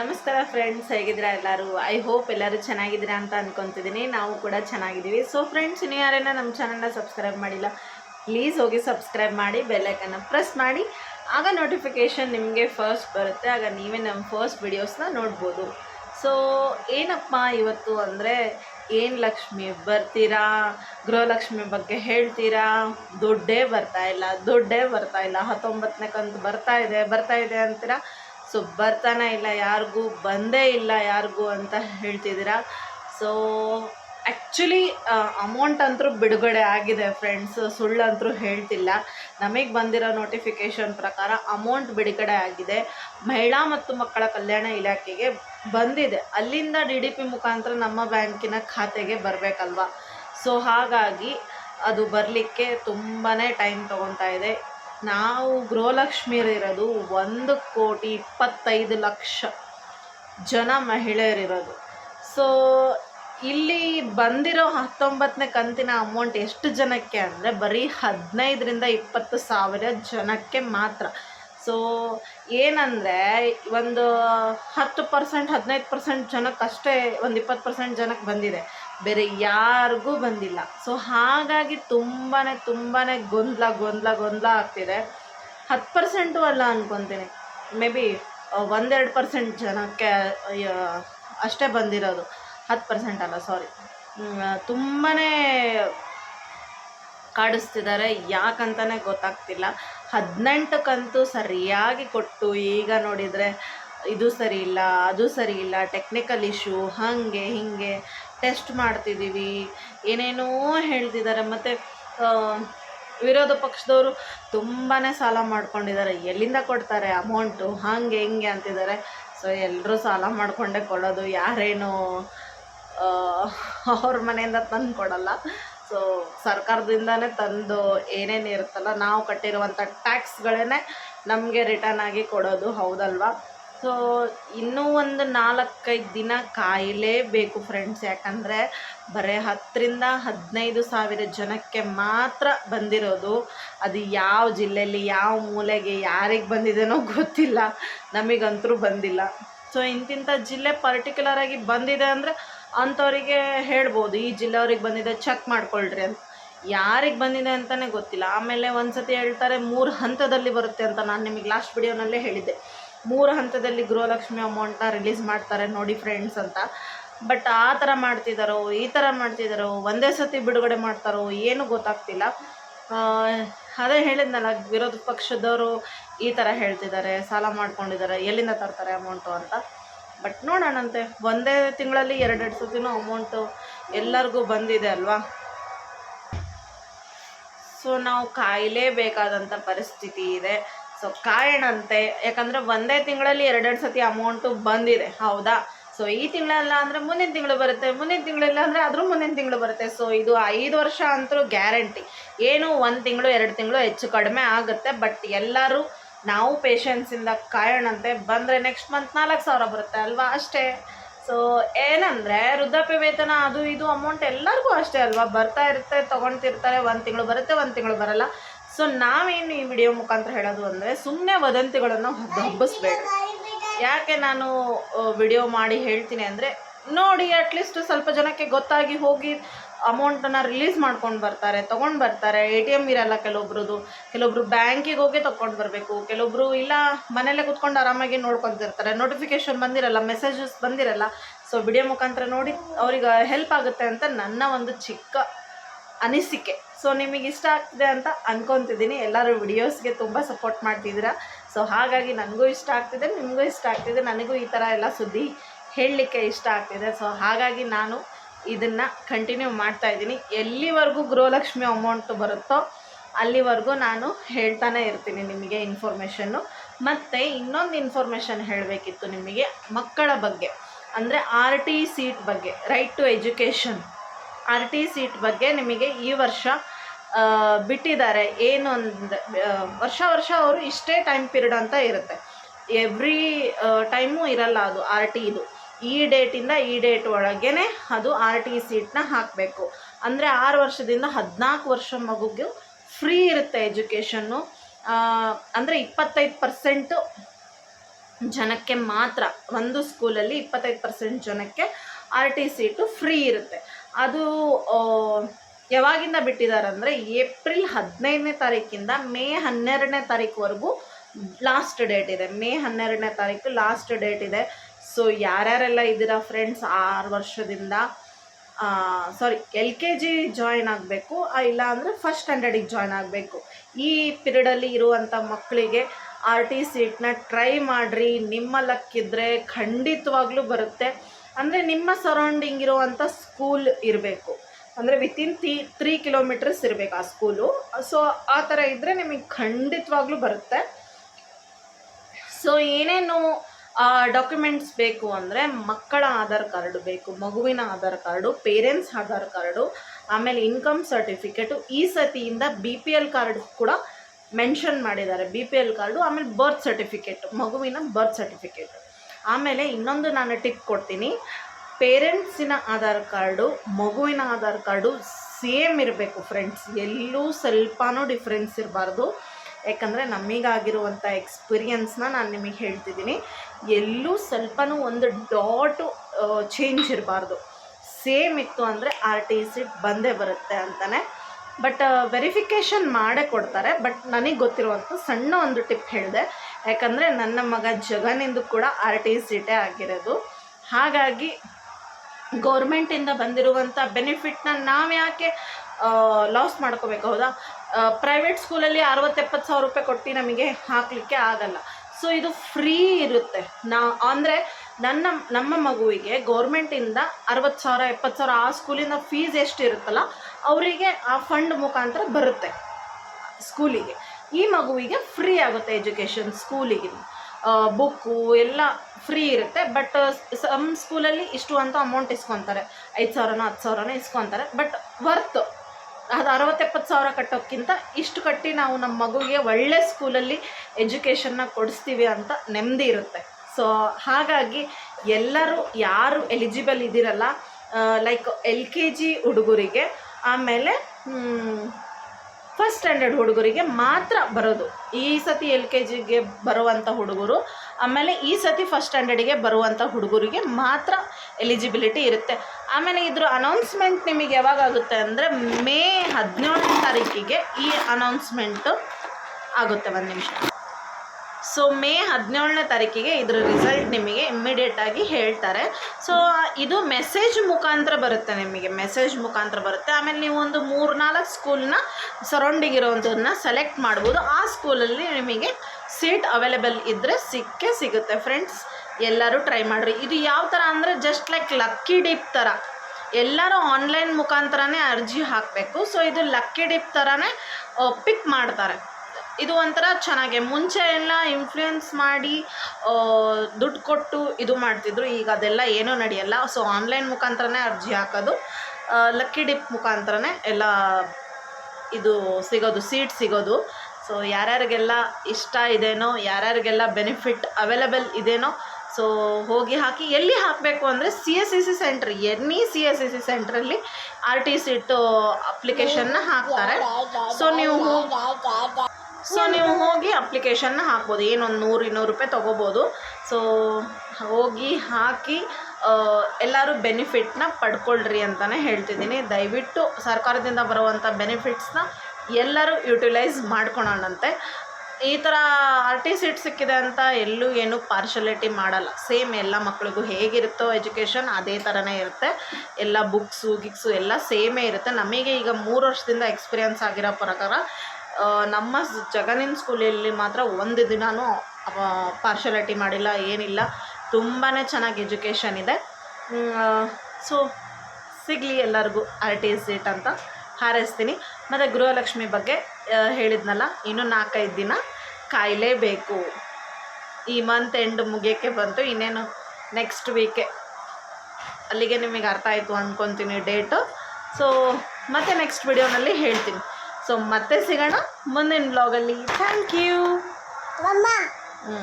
ನಮಸ್ಕಾರ ಫ್ರೆಂಡ್ಸ್ ಹೇಗಿದ್ರ ಎಲ್ಲರೂ? I hope ಎಲ್ಲರೂ ಚೆನ್ನಾಗಿದ್ದೀರಾ ಅಂತ ಅನ್ಕೊತಿದ್ದೀನಿ. ನಾವು ಕೂಡ ಚೆನ್ನಾಗಿದ್ದೀವಿ. ಸೊ ಫ್ರೆಂಡ್ಸ್ ಇನ್ನು ಯಾರೇನ ನಮ್ಮ ಚಾನಲ್ನ ಸಬ್ಸ್ಕ್ರೈಬ್ ಮಾಡಿಲ್ಲ ಪ್ಲೀಸ್ ಹೋಗಿ ಸಬ್ಸ್ಕ್ರೈಬ್ ಮಾಡಿ ಬೆಲ್ಲೈಕನ್ನು ಪ್ರೆಸ್ ಮಾಡಿ. ಆಗ ನೋಟಿಫಿಕೇಷನ್ ನಿಮಗೆ ಫಸ್ಟ್ ಬರುತ್ತೆ. ಆಗ ನೀವೇ ನಮ್ಮ ಫಸ್ಟ್ ವಿಡಿಯೋಸ್ನ ನೋಡ್ಬೋದು. ಸೊ ಏನಪ್ಪ ಇವತ್ತು ಅಂದರೆ, ಏನು ಲಕ್ಷ್ಮಿ ಬರ್ತೀರಾ? ಗೃಹಲಕ್ಷ್ಮಿ ಬಗ್ಗೆ ಹೇಳ್ತೀರಾ? ದುಡ್ಡೇ ಬರ್ತಾ ಇಲ್ಲ, ದುಡ್ಡೇ ಬರ್ತಾ ಇಲ್ಲ. ಹತ್ತೊಂಬತ್ತನೇ ಕಂತು ಬರ್ತಾ ಇದೆ ಬರ್ತಾ ಇದೆ ಅಂತೀರಾ? ಸೊ ಬರ್ತಾನೆ ಇಲ್ಲ ಯಾರಿಗೂ, ಬಂದೇ ಇಲ್ಲ ಯಾರಿಗೂ ಅಂತ ಹೇಳ್ತಿದ್ದೀರಾ? ಸೊ ಆ್ಯಕ್ಚುಲಿ ಅಮೌಂಟ್ ಅಂತರೂ ಬಿಡುಗಡೆ ಆಗಿದೆ ಫ್ರೆಂಡ್ಸ್ ಸುಳ್ಳಂತರೂ ಹೇಳ್ತಿಲ್ಲ. ನಮಗೆ ಬಂದಿರೋ ನೋಟಿಫಿಕೇಷನ್ ಪ್ರಕಾರ ಅಮೌಂಟ್ ಬಿಡುಗಡೆ ಆಗಿದೆ. ಮಹಿಳಾ ಮತ್ತು ಮಕ್ಕಳ ಕಲ್ಯಾಣ ಇಲಾಖೆಗೆ ಬಂದಿದೆ. ಅಲ್ಲಿಂದ ಡಿ ಡಿ ಪಿ ಮುಖಾಂತರ ನಮ್ಮ ಬ್ಯಾಂಕಿನ ಖಾತೆಗೆ ಬರಬೇಕಲ್ವ? ಸೊ ಹಾಗಾಗಿ ಅದು ಬರಲಿಕ್ಕೆ ತುಂಬಾ ಟೈಮ್ ತೊಗೊತಾ ಇದೆ. ನಾವು ಗೃಹಲಕ್ಷ್ಮಿಯರಿರೋದು ಒಂದು ಕೋಟಿ ಇಪ್ಪತ್ತೈದು ಲಕ್ಷ ಜನ ಮಹಿಳೆಯರಿರೋದು. ಸೊ ಇಲ್ಲಿ ಬಂದಿರೋ ಹತ್ತೊಂಬತ್ತನೇ ಕಂತಿನ ಅಮೌಂಟ್ ಎಷ್ಟು ಜನಕ್ಕೆ ಅಂದರೆ ಬರೀ ಹದಿನೈದರಿಂದ ಇಪ್ಪತ್ತು ಸಾವಿರ ಜನಕ್ಕೆ ಮಾತ್ರ. ಸೊ ಏನಂದರೆ ಒಂದು ಹತ್ತು ಪರ್ಸೆಂಟ್ ಹದಿನೈದು ಪರ್ಸೆಂಟ್ ಜನಕ್ಕಷ್ಟೇ, ಒಂದು ಇಪ್ಪತ್ತು ಪರ್ಸೆಂಟ್ ಜನಕ್ಕೆ ಬಂದಿದೆ. ಬೇರೆ ಯಾರಿಗೂ ಬಂದಿಲ್ಲ. ಸೊ ಹಾಗಾಗಿ ತುಂಬಾ ತುಂಬಾ ಗೊಂದಲ ಗೊಂದಲ ಗೊಂದಲ ಆಗ್ತಿದೆ. ಹತ್ತು ಪರ್ಸೆಂಟು ಅಲ್ಲ ಅಂದ್ಕೊತೀನಿ ಮೇ ಬಿ ಒಂದೆರಡು ಪರ್ಸೆಂಟ್ ಜನಕ್ಕೆ ಅಷ್ಟೇ ಬಂದಿರೋದು. ಹತ್ತು ಪರ್ಸೆಂಟ್ ಅಲ್ಲ ಸಾರಿ ತುಂಬಾ ಕಾಡಿಸ್ತಿದ್ದಾರೆ. ಯಾಕಂತಲೇ ಗೊತ್ತಾಗ್ತಿಲ್ಲ. ಹದಿನೆಂಟಕ್ಕಂತೂ ಸರಿಯಾಗಿ ಕೊಟ್ಟು, ಈಗ ನೋಡಿದರೆ ಇದು ಸರಿ ಇಲ್ಲ, ಅದು ಸರಿ ಇಲ್ಲ ಟೆಕ್ನಿಕಲ್ ಇಶ್ಯೂ ಹಾಗೆ, ಹೀಗೆ. ಟೆಸ್ಟ್ ಮಾಡ್ತಿದ್ದೀವಿ ಏನೇನೋ ಹೇಳ್ತಿದ್ದಾರೆ. ಮತ್ತು ವಿರೋಧ ಪಕ್ಷದವರು ತುಂಬಾ ಸಾಲ ಮಾಡ್ಕೊಂಡಿದ್ದಾರೆ. ಎಲ್ಲಿಂದ ಕೊಡ್ತಾರೆ ಅಮೌಂಟು ಹಾಗೆ ಹೆಂಗೆ ಅಂತಿದ್ದಾರೆ. ಸೊ ಎಲ್ಲರೂ ಸಾಲ ಮಾಡಿಕೊಂಡೇ ಕೊಡೋದು ಯಾರೇನು ಅವ್ರ ಮನೆಯಿಂದ ತಂದು ಕೊಡಲ್ಲ. ಸೊ ಸರ್ಕಾರದಿಂದನೇ ತಂದು ಏನೇನು ಇರುತ್ತಲ್ಲ, ನಾವು ಕಟ್ಟಿರುವಂಥ ಟ್ಯಾಕ್ಸ್ಗಳೇ ನಮಗೆ ರಿಟರ್ನ್ ಆಗಿ ಕೊಡೋದು, ಹೌದಲ್ವಾ? ಸೊ ಇನ್ನೂ ಒಂದು ನಾಲ್ಕೈದು ದಿನ ಕಾಯಲೇಬೇಕು ಫ್ರೆಂಡ್ಸ್ ಯಾಕಂದರೆ ಬರೀ ಹತ್ತರಿಂದ ಹದಿನೈದು ಸಾವಿರ ಜನಕ್ಕೆ ಮಾತ್ರ ಬಂದಿರೋದು. ಅದು ಯಾವ ಜಿಲ್ಲೆಯಲ್ಲಿ, ಯಾವ ಮೂಲೆಗೆ, ಯಾರಿಗೆ ಬಂದಿದೆನೋ ಗೊತ್ತಿಲ್ಲ. ನಮಗಂತರೂ ಬಂದಿಲ್ಲ. ಸೊ ಇಂತಿಂಥ ಜಿಲ್ಲೆ ಪರ್ಟಿಕ್ಯುಲರಾಗಿ ಬಂದಿದೆ ಅಂದರೆ ಅಂಥವರಿಗೆ ಹೇಳ್ಬೋದು. ಈ ಜಿಲ್ಲೆಯವ್ರಿಗೆ ಬಂದಿದೆ ಚೆಕ್ ಮಾಡ್ಕೊಳ್ರಿ ಅಂತ. ಯಾರಿಗೆ ಬಂದಿದೆ ಅಂತಲೇ ಗೊತ್ತಿಲ್ಲ. ಆಮೇಲೆ ಒಂದು ಸತಿ ಹೇಳ್ತಾರೆ, ಮೂರು ಹಂತದಲ್ಲಿ ಬರುತ್ತೆ ಅಂತ ನಾನು ನಿಮಗೆ ಲಾಸ್ಟ್ ವಿಡಿಯೋನಲ್ಲೇ ಹೇಳಿದ್ದೆ. ಮೂರು ಹಂತದಲ್ಲಿ ಗೃಹಲಕ್ಷ್ಮಿ ಅಮೌಂಟ್ನ ರಿಲೀಸ್ ಮಾಡ್ತಾರೆ ನೋಡಿ ಫ್ರೆಂಡ್ಸ್ ಅಂತ. ಬಟ್ ಆ ಥರ ಮಾಡ್ತಿದ್ದಾರೋ ಈ ಥರ ಮಾಡ್ತಿದ್ದಾರೋ ಒಂದೇ ಸತಿ ಬಿಡುಗಡೆ ಮಾಡ್ತಾರೋ ಏನು ಗೊತ್ತಾಗ್ತಿಲ್ಲ. ಅದೇ ಹೇಳಿದ್ನಲ್ಲ, ವಿರೋಧ ಪಕ್ಷದವರು ಈ ಥರ ಹೇಳ್ತಿದ್ದಾರೆ ಸಾಲ ಮಾಡ್ಕೊಂಡಿದ್ದಾರೆ ಎಲ್ಲಿಂದ ತರ್ತಾರೆ ಅಮೌಂಟು ಅಂತ. ಬಟ್ ನೋಡೋಣಂತೆ, ಒಂದೇ ತಿಂಗಳಲ್ಲಿ ಎರಡೆರಡು ಸತಿನೂ ಅಮೌಂಟು ಎಲ್ಲರಿಗೂ ಬಂದಿದೆ ಅಲ್ವಾ? ಸೊ ನಾವು ಕಾಯಲೇಬೇಕಾದಂಥ ಪರಿಸ್ಥಿತಿ ಇದೆ. ಸೊ ಕಾಯೋಣಂತೆ ಯಾಕಂದರೆ ಒಂದೇ ತಿಂಗಳಲ್ಲಿ ಎರಡೆರಡು ಸತಿ ಅಮೌಂಟು ಬಂದಿದೆ, ಹೌದಾ? ಸೊ ಈ ತಿಂಗಳಲ್ಲ ಅಂದರೆ ಮುಂದಿನ ತಿಂಗಳು ಬರುತ್ತೆ, ಮುಂದಿನ ತಿಂಗಳಿಲ್ಲ ಅಂದರೆ ಅದ್ರ ಮುಂದಿನ ತಿಂಗಳು ಬರುತ್ತೆ. ಸೊ ಇದು ಐದು ವರ್ಷ ಅಂತೂ ಗ್ಯಾರಂಟಿ ಏನು ಒಂದು ತಿಂಗಳು, ಎರಡು ತಿಂಗಳು ಹೆಚ್ಚು ಕಡಿಮೆ ಆಗುತ್ತೆ ಬಟ್ ಎಲ್ಲರೂ ನಾವು ಪೇಷನ್ಸಿಂದ ಕಾಯೋಣಂತೆ ಬಂದರೆ ನೆಕ್ಸ್ಟ್ ಮಂತ್ ನಾಲ್ಕು ಸಾವಿರ ಬರುತ್ತೆ ಅಲ್ವಾ ಅಷ್ಟೇ. ಸೊ ಏನಂದರೆ ವೃದ್ಧಾಪ್ಯ ವೇತನ ಅದು ಇದು ಅಮೌಂಟ್ ಎಲ್ಲರಿಗೂ ಅಷ್ಟೇ ಅಲ್ವಾ? ಬರ್ತಾ ಇರುತ್ತೆ, ತೊಗೊಳ್ತಿರ್ತಾರೆ, ಒಂದು ತಿಂಗಳು ಬರುತ್ತೆ, ಒಂದು ತಿಂಗಳು ಬರಲ್ಲ. ಸೊ ನಾವೇನು ಈ ವಿಡಿಯೋ ಮುಖಾಂತರ ಹೇಳೋದು ಅಂದರೆ ಸುಮ್ಮನೆ ವದಂತಿಗಳನ್ನು ಹಬ್ಬ ಹಬ್ಬಿಸ್ಬೇಡ. ಯಾಕೆ ನಾನು ವಿಡಿಯೋ ಮಾಡಿ ಹೇಳ್ತೀನಿ ಅಂದರೆ ನೋಡಿ ಅಟ್ಲೀಸ್ಟ್ ಸ್ವಲ್ಪ ಜನಕ್ಕೆ ಗೊತ್ತಾಗಿ ಹೋಗಿ ಅಮೌಂಟನ್ನು ರಿಲೀಸ್ ಮಾಡ್ಕೊಂಡು ಬರ್ತಾರೆ, ತೊಗೊಂಡು ಬರ್ತಾರೆ. ಎ ಟಿ ಎಂ ಇರಲ್ಲ ಕೆಲವೊಬ್ರದ್ದು ಕೆಲವೊಬ್ರು ಬ್ಯಾಂಕಿಗೆ ಹೋಗಿ ತೊಗೊಂಡು ಬರಬೇಕು. ಕೆಲವೊಬ್ರು ಇಲ್ಲ ಮನೇಲೆ ಕುತ್ಕೊಂಡು ಆರಾಮಾಗಿ ನೋಡ್ಕೊತಿರ್ತಾರೆ. ನೋಟಿಫಿಕೇಶನ್ ಬಂದಿರಲ್ಲ ಮೆಸೇಜಸ್ ಬಂದಿರಲ್ಲ. ಸೊ ವಿಡಿಯೋ ಮುಖಾಂತರ ನೋಡಿ, ಅವ್ರಿಗೆ ಹೆಲ್ಪ್ ಆಗುತ್ತೆ ಅಂತ ನನ್ನ ಒಂದು ಚಿಕ್ಕ ಅನಿಸಿಕೆ. ಸೊ ನಿಮಗೆ ಇಷ್ಟ ಆಗ್ತಿದೆ ಅಂತ ಅನ್ಕೊತಿದ್ದೀನಿ. ಎಲ್ಲರೂ ವಿಡಿಯೋಸ್ಗೆ ತುಂಬ ಸಪೋರ್ಟ್ ಮಾಡ್ತಿದ್ದೀರಾ. ಸೊ ಹಾಗಾಗಿ ನನಗೂ ಇಷ್ಟ ಆಗ್ತಿದೆ, ನಿಮಗೂ ಇಷ್ಟ ಆಗ್ತಿದೆ, ನನಗೂ ಈ ಥರ ಎಲ್ಲ ಸುದ್ದಿ ಹೇಳಲಿಕ್ಕೆ ಇಷ್ಟ ಆಗ್ತಿದೆ. ಸೊ ಹಾಗಾಗಿ ನಾನು ಇದನ್ನು ಕಂಟಿನ್ಯೂ ಮಾಡ್ತಾ ಇದ್ದೀನಿ. ಎಲ್ಲಿವರೆಗೂ ಗೃಹಲಕ್ಷ್ಮಿ ಅಮೌಂಟ್ ಬರುತ್ತೋ ಅಲ್ಲಿವರೆಗೂ ನಾನು ಹೇಳ್ತಾನೆ ಇರ್ತೀನಿ ನಿಮಗೆ ಇನ್ಫಾರ್ಮೇಷನ್ನು ಮತ್ತು ಇನ್ನೊಂದು ಇನ್ಫಾರ್ಮೇಷನ್ ಹೇಳಬೇಕಿತ್ತು ನಿಮಗೆ, ಮಕ್ಕಳ ಬಗ್ಗೆ. ಅಂದರೆ ಆರ್ ಟಿ ಸೀಟ್ ಬಗ್ಗೆ right to education R T seat ಬಗ್ಗೆ ನಿಮಗೆ ಈ ವರ್ಷ ಬಿಟ್ಟಿದ್ದಾರೆ. ಏನು ಅಂದರೆ ವರ್ಷ ವರ್ಷ ಅವರು ಇಷ್ಟೇ ಟೈಮ್ ಪಿರಿಯಡ್ ಅಂತ ಇರುತ್ತೆ. ಎವ್ರಿ ಟೈಮು ಇರಲ್ಲ ಅದು ಆರ್ ಟಿ ಇದು ಈ ಡೇಟಿಂದ ಈ ಡೇಟ್ ಒಳಗೇ ಅದು ಆರ್ ಟಿ ಸೀಟ್ನ ಹಾಕಬೇಕು. ಅಂದರೆ ಆರು ವರ್ಷದಿಂದ ಹದಿನಾಲ್ಕು ವರ್ಷ ಮಗುಗೆ ಫ್ರೀ ಇರುತ್ತೆ ಎಜುಕೇಷನ್ನು ಅಂದರೆ ಇಪ್ಪತ್ತೈದು ಪರ್ಸೆಂಟು ಜನಕ್ಕೆ ಮಾತ್ರ, ಒಂದು ಸ್ಕೂಲಲ್ಲಿ ಇಪ್ಪತ್ತೈದು ಪರ್ಸೆಂಟ್ ಜನಕ್ಕೆ ಆರ್ ಟಿ ಸೀಟು ಫ್ರೀ ಇರುತ್ತೆ. ಅದು ಯಾವಾಗಿಂದ ಬಿಟ್ಟಿದ್ದಾರೆ ಅಂದರೆ ಏಪ್ರಿಲ್ ಹದಿನೈದನೇ ತಾರೀಕಿಂದ ಮೇ ಹನ್ನೆರಡನೇ ತಾರೀಕುವರೆಗೂ ಲಾಸ್ಟ್ ಡೇಟ್ ಇದೆ. ಮೇ ಹನ್ನೆರಡನೇ ತಾರೀಕು ಲಾಸ್ಟ್ ಡೇಟ್ ಇದೆ. ಸೊ ಯಾರ್ಯಾರೆಲ್ಲ ಇದ್ದೀರಾ ಫ್ರೆಂಡ್ಸ್ ಆರು ವರ್ಷದಿಂದ sorry L K G join ಆಗಬೇಕು ಇಲ್ಲ ಅಂದರೆ ಫಸ್ಟ್ ಸ್ಟ್ಯಾಂಡರ್ಡಿಗೆ ಜಾಯ್ನ್ ಆಗಬೇಕು. ಈ ಪಿರಿಯಡಲ್ಲಿ ಇರುವಂಥ ಮಕ್ಕಳಿಗೆ ಆರ್ ಟಿ ಸೀಟ್ನ ಟ್ರೈ ಮಾಡಿರಿ. ನಿಮ್ಮ ಲಕ್ಕಿದ್ರೆ ಖಂಡಿತವಾಗ್ಲೂ ಬರುತ್ತೆ. ಅಂದರೆ ನಿಮ್ಮ ಸರೌಂಡಿಂಗ್ ಇರುವಂಥ ಸ್ಕೂಲ್ ಇರಬೇಕು. ಅಂದರೆ ವಿತಿನ್ ತಿ ತ್ರೀ ಕಿಲೋಮೀಟರ್ಸ್ ಇರಬೇಕು ಆ ಸ್ಕೂಲು ಸೊ ಆ ಥರ ಇದ್ದರೆ ನಿಮಗೆ ಖಂಡಿತವಾಗ್ಲೂ ಬರುತ್ತೆ. ಸೊ ಏನೇನು ಡಾಕ್ಯುಮೆಂಟ್ಸ್ ಬೇಕು ಅಂದರೆ ಮಕ್ಕಳ ಆಧಾರ್ ಕಾರ್ಡು ಬೇಕು, ಮಗುವಿನ Aadhaar card parents Aadhaar card, ಆಮೇಲೆ ಇನ್ಕಮ್ ಸರ್ಟಿಫಿಕೇಟು ಈ ಸತಿಯಿಂದ ಬಿ ಪಿ ಎಲ್ ಕಾರ್ಡ್ ಕೂಡ ಮೆನ್ಷನ್ ಮಾಡಿದ್ದಾರೆ. ಬಿ ಪಿ ಎಲ್ ಕಾರ್ಡು ಆಮೇಲೆ ಬರ್ತ್ ಸರ್ಟಿಫಿಕೇಟ್ ಮಗುವಿನ ಬರ್ತ್ ಸರ್ಟಿಫಿಕೇಟ್ ಆಮೇಲೆ ಇನ್ನೊಂದು ನಾನು ಟಿಪ್ ಕೊಡ್ತೀನಿ. ಪೇರೆಂಟ್ಸಿನ ಆಧಾರ್ ಕಾರ್ಡು, ಮಗುವಿನ ಆಧಾರ್ ಕಾರ್ಡು ಸೇಮ್ ಇರಬೇಕು ಫ್ರೆಂಡ್ಸ್. ಎಲ್ಲೂ ಸ್ವಲ್ಪನೂ ಡಿಫ್ರೆನ್ಸ್ ಇರಬಾರ್ದು. ಯಾಕಂದರೆ ನಮಗಾಗಿರುವಂಥ ಎಕ್ಸ್ಪೀರಿಯನ್ಸ್ನ ನಾನು ನಿಮಗೆ ಹೇಳ್ತಿದ್ದೀನಿ. ಎಲ್ಲೂ ಸ್ವಲ್ಪನೂ ಒಂದು ಡಾಟು ಚೇಂಜ್ ಇರಬಾರ್ದು. ಸೇಮ್ ಇತ್ತು ಅಂದರೆ ಆರ್ ಟಿ ಸಿ ಬಂದೇ ಬರುತ್ತೆ ಅಂತಲೇ ಬಟ್ ವೆರಿಫಿಕೇಷನ್ ಮಾಡೇ ಕೊಡ್ತಾರೆ. ಬಟ್ ನನಗೆ ಗೊತ್ತಿರುವಂಥ ಸಣ್ಣ ಒಂದು ಟಿಪ್ ಹೇಳಿದೆ. ಯಾಕಂದರೆ ನನ್ನ ಮಗ ಜಗನಿಂದು ಕೂಡ ಆರ್ ಟಿ ಸಿಟೇ ಆಗಿರೋದು. ಹಾಗಾಗಿ ಗೌರ್ಮೆಂಟಿಂದ ಬಂದಿರುವಂಥ ಬೆನಿಫಿಟ್ನ ನಾವು ಯಾಕೆ ಲಾಸ್ ಮಾಡ್ಕೋಬೇಕು, ಹೌದಾ? ಪ್ರೈವೇಟ್ ಸ್ಕೂಲಲ್ಲಿ ಅರವತ್ತೆಪ್ಪತ್ತು ಸಾವಿರ ರೂಪಾಯಿ ಕೊಟ್ಟು ನಮಗೆ ಹಾಕಲಿಕ್ಕೆ ಆಗಲ್ಲ. ಸೊ ಇದು ಫ್ರೀ ಇರುತ್ತೆ. ನಾ, ಅಂದರೆ ನನ್ನ, ನಮ್ಮ ಮಗುವಿಗೆ ಗೌರ್ಮೆಂಟಿಂದ ಅರವತ್ತು ಸಾವಿರ, ಎಪ್ಪತ್ತು ಸಾವಿರ, ಆ ಸ್ಕೂಲಿಂದ ಫೀಸ್ ಎಷ್ಟು ಇರುತ್ತಲ್ಲ ಅವರಿಗೆ ಆ ಫಂಡ್ ಮುಖಾಂತರ ಬರುತ್ತೆ ಸ್ಕೂಲಿಗೆ ಈ ಮಗುವಿಗೆ ಫ್ರೀ ಆಗುತ್ತೆ ಎಜುಕೇಷನ್ ಸ್ಕೂಲಿಗೆ ಬುಕ್ಕು ಎಲ್ಲ ಫ್ರೀ ಇರುತ್ತೆ ಬಟ್ ಸಮ್ ಸ್ಕೂಲಲ್ಲಿ ಇಷ್ಟು ಅಂತ ಅಮೌಂಟ್ ಇಸ್ಕೊತಾರೆ. ಐದು ಸಾವಿರನೋ ಹತ್ತು ಸಾವಿರನೋ ಇಸ್ಕೊತಾರೆ ಬಟ್ ವರ್ತ್ ಅದು ಅರವತ್ತೆಪ್ಪತ್ತು ಸಾವಿರ ಕಟ್ಟೋಕ್ಕಿಂತ ಇಷ್ಟು ಕಟ್ಟಿ ನಾವು ನಮ್ಮ ಮಗುಗೆ ಒಳ್ಳೆ ಸ್ಕೂಲಲ್ಲಿ ಎಜುಕೇಷನ್ನ ಕೊಡಿಸ್ತೀವಿ ಅಂತ ನೆಮ್ಮದಿ ಇರುತ್ತೆ. ಸೊ ಹಾಗಾಗಿ ಎಲ್ಲರೂ ಯಾರು ಎಲಿಜಿಬಲ್ ಇದ್ದೀರಲ್ಲ ಲೈಕ್ ಎಲ್ ಕೆ ಜಿ ಹುಡುಗರಿಗೆ, ಆಮೇಲೆ ಫಸ್ಟ್ ಸ್ಟ್ಯಾಂಡರ್ಡ್ ಹುಡುಗರಿಗೆ ಮಾತ್ರ ಬರೋದು. ಈ ಸತಿ ಎಲ್ ಕೆ ಜಿಗೆ ಬರುವಂಥ ಹುಡುಗರು, ಆಮೇಲೆ ಈ ಸತಿ ಫಸ್ಟ್ ಸ್ಟ್ಯಾಂಡರ್ಡಿಗೆ ಬರುವಂಥ ಹುಡುಗರಿಗೆ ಮಾತ್ರ ಎಲಿಜಿಬಿಲಿಟಿ ಇರುತ್ತೆ. ಆಮೇಲೆ ಇದ್ರ ಅನೌನ್ಸ್ಮೆಂಟ್ ನಿಮಗೆ ಯಾವಾಗ ಆಗುತ್ತೆ ಅಂದರೆ ಮೇ ಹದಿನೇಳನೇ ತಾರೀಕಿಗೆ ಈ ಅನೌನ್ಸ್ಮೆಂಟು ಆಗುತ್ತೆ. ಒಂದು ನಿಮಿಷ. ಸೊ ಮೇ ಹದಿನೇಳನೇ ತಾರೀಕಿಗೆ ಇದ್ರ ರಿಸಲ್ಟ್ ನಿಮಗೆ ಇಮ್ಮಿಡಿಯೇಟಾಗಿ ಹೇಳ್ತಾರೆ. ಸೊ ಇದು ಮೆಸೇಜ್ ಮುಖಾಂತರ ಬರುತ್ತೆ ನಿಮಗೆ. ಮೆಸೇಜ್ ಮುಖಾಂತರ ಬರುತ್ತೆ. ಆಮೇಲೆ ನೀವು ಒಂದು ಮೂರು ನಾಲ್ಕು ಸ್ಕೂಲ್ನ ಸರೌಂಡಿಂಗ್ ಇರೋವಂಥದ್ದನ್ನ ಸೆಲೆಕ್ಟ್ ಮಾಡ್ಬೋದು. ಆ ಸ್ಕೂಲಲ್ಲಿ ನಿಮಗೆ ಸೀಟ್ ಅವೈಲೇಬಲ್ ಇದ್ದರೆ ಸಿಕ್ಕೇ ಸಿಗುತ್ತೆ. ಫ್ರೆಂಡ್ಸ್ ಎಲ್ಲರೂ ಟ್ರೈ ಮಾಡಿರಿ. ಇದು ಯಾವ ಥರ ಅಂದರೆ ಜಸ್ಟ್ ಲೈಕ್ ಲಕ್ಕಿ ಡಿಪ್ ಥರ ಎಲ್ಲರೂ ಆನ್ಲೈನ್ ಮುಖಾಂತರನೇ ಅರ್ಜಿ ಹಾಕಬೇಕು. ಸೊ ಇದು ಲಕ್ಕಿ ಡಿಪ್ ಥರನೇ ಪಿಕ್ ಮಾಡ್ತಾರೆ. ಇದು ಒಂಥರ ಚೆನ್ನಾಗೆ. ಮುಂಚೆ ಎಲ್ಲ ಇನ್ಫ್ಲುಯೆನ್ಸ್ ಮಾಡಿ ದುಡ್ಡು ಕೊಟ್ಟು ಇದು ಮಾಡ್ತಿದ್ರು. ಈಗ ಅದೆಲ್ಲ ಏನೂ ನಡೆಯಲ್ಲ. ಸೊ ಆನ್ಲೈನ್ ಮುಖಾಂತರನೇ ಅರ್ಜಿ ಹಾಕೋದು. ಲಕ್ಕಿ ಡಿಪ್ ಮುಖಾಂತರನೇ ಎಲ್ಲ ಇದು ಸಿಗೋದು ಸೀಟ್ ಸಿಗೋದು. ಸೊ ಯಾರ್ಯಾರಿಗೆಲ್ಲ ಇಷ್ಟ ಇದೇನೋ, ಯಾರ್ಯಾರಿಗೆಲ್ಲ ಬೆನಿಫಿಟ್ ಅವೈಲೇಬಲ್ ಇದೇನೋ ಸೊ ಹೋಗಿ ಹಾಕಿ, ಎಲ್ಲಿ ಹಾಕಬೇಕು ಅಂದರೆ C S C C centre any C S C C ಸೆಂಟ್ರಲ್ಲಿ ಆರ್ ಟಿ ಸಿಟ್ಟು ಅಪ್ಲಿಕೇಶನ್ನ ಹಾಕ್ತಾರೆ. ಸೊ ನೀವು ಸೊ ನೀವು ಹೋಗಿ ಅಪ್ಲಿಕೇಶನ್ನ ಹಾಕ್ಬೋದು. ಏನೊಂದು ನೂರು, ಇನ್ನೂರು ರೂಪಾಯಿ ತೊಗೋಬೋದು. ಸೊ ಹೋಗಿ ಹಾಕಿ ಎಲ್ಲರೂ ಬೆನಿಫಿಟ್ನ ಪಡ್ಕೊಳ್ರಿ ಅಂತಲೇ ಹೇಳ್ತಿದ್ದೀನಿ. ದಯವಿಟ್ಟು ಸರ್ಕಾರದಿಂದ ಬರುವಂಥ ಬೆನಿಫಿಟ್ಸ್ನ ಎಲ್ಲರೂ ಯುಟಿಲೈಸ್ ಮಾಡ್ಕೊಳೋಣಂತೆ. ಈ ಥರ ಆರ್ ಟಿ ಸೀಟ್ ಸಿಕ್ಕಿದೆ ಅಂತ ಎಲ್ಲೂ ಏನು ಪಾರ್ಶಲಿಟಿ ಮಾಡಲ್ಲ. ಸೇಮ್ ಎಲ್ಲ ಮಕ್ಕಳಿಗೂ ಹೇಗಿರುತ್ತೋ ಎಜುಕೇಷನ್ ಅದೇ ಥರನೇ ಇರುತ್ತೆ. ಎಲ್ಲ ಬುಕ್ಸು ಗಿಕ್ಸು ಎಲ್ಲ ಸೇಮೇ ಇರುತ್ತೆ. ನಮಗೆ ಈಗ ಮೂರು ವರ್ಷದಿಂದ ಎಕ್ಸ್ಪೀರಿಯನ್ಸ್ ಆಗಿರೋ ಪ್ರಕಾರ ನಮ್ಮ ಜಗನಿನ ಸ್ಕೂಲಲ್ಲಿ ಮಾತ್ರ ಒಂದು ದಿನವೂ ಪಾರ್ಶಾಲಿಟಿ ಮಾಡಿಲ್ಲ, ಏನಿಲ್ಲ. ತುಂಬಾ ಚೆನ್ನಾಗಿ ಎಜುಕೇಷನ್ ಇದೆ. ಸೊ ಸಿಗಲಿ ಎಲ್ಲರಿಗೂ ಆರ್ ಟಿ ಸೀಟ್ ಅಂತ ಹಾರೈಸ್ತೀನಿ. ಮತ್ತು ಗೃಹಲಕ್ಷ್ಮಿ ಬಗ್ಗೆ ಹೇಳಿದ್ನಲ್ಲ, ಇನ್ನೂ ನಾಲ್ಕೈದು ದಿನ ಕಾಯಲೇಬೇಕು. ಈ ಮಂತ್ ಎಂಡ್ ಮುಗಿಯೋಕ್ಕೆ ಬಂತು, ಇನ್ನೇನು ನೆಕ್ಸ್ಟ್ ವೀಕೆ ಅಲ್ಲಿಗೆ ನಿಮಗೆ ಅರ್ಥ ಆಯಿತು ಅಂದ್ಕೊತೀನಿ ಡೇಟು. ಸೊ ಮತ್ತೆ ನೆಕ್ಸ್ಟ್ ವಿಡಿಯೋನಲ್ಲಿ ಹೇಳ್ತೀನಿ. ಸೊ ಮತ್ತೆ ಸಿಗೋಣ ಮುಂದಿನ ಬ್ಲಾಗಲ್ಲಿ ಥ್ಯಾಂಕ್ ಯು ಹ್ಞೂ